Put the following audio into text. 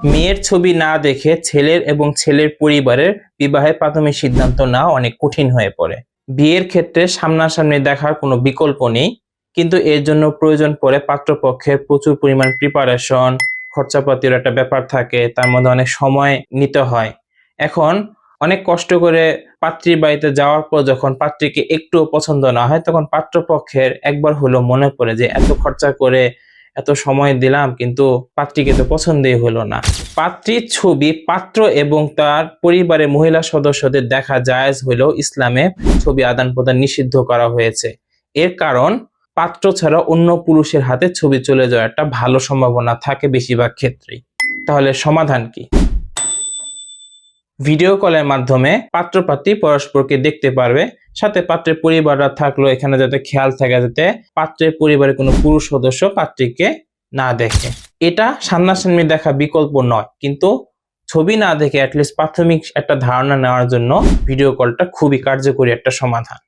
মেয়ের ছবি না দেখে ছেলের এবং ছেলের পরিবারের বিবাহের প্রাথমিক সিদ্ধান্ত নেওয়া অনেক কঠিন হয়ে পড়ে। বিয়ের ক্ষেত্রে সামনাসামনি দেখার কোনো বিকল্প নেই, কিন্তু এর জন্য প্রয়োজন পড়ে পাত্রপক্ষের প্রচুর পরিমাণ প্রিপারেশন খরচাপাতির একটা ব্যাপার থাকে, তার মধ্যে অনেক সময় নিতে হয়। এখন অনেক কষ্ট করে পাত্রীর বাড়িতে যাওয়ার পর যখন পাত্রীকে একটুও পছন্দ না হয়, তখন পাত্রপক্ষের একবার হলো মনে পড়ে যে এত খরচা করে এত সময় দিলাম, কিন্তু পাত্রীকে তো পছন্দই হলো না। পাত্রীর ছবি পাত্র এবং তার পরিবারের মহিলা সদস্যদের দেখা জায়েজ হলেও ইসলামে ছবি আদান প্রদান নিষিদ্ধ করা হয়েছে। এর কারণ, পাত্র ছাড়া অন্য পুরুষের হাতে ছবি চলে যাওয়ার একটা ভালো সম্ভাবনা থাকে বেশিরভাগ ক্ষেত্রেই। তাহলে সমাধান কি? ভিডিও কলের মাধ্যমে পাত্রপাত্রী পরস্পরকে দেখতে পারবে। সাথে পাত্রের পরিবাররা থাকল এখানে যাতে খেয়াল থাকে যাতে পাত্রের পরিবারের কোনো পুরুষ সদস্য পাত্রীকে না দেখে। এটা সামনাসামনি দেখা বিকল্প নয়, কিন্তু ছবি না দেখে অ্যাটলিস্ট প্রাথমিক একটা ধারণা নেওয়ার জন্য ভিডিও কলটা খুবই কার্যকরী একটা সমাধান।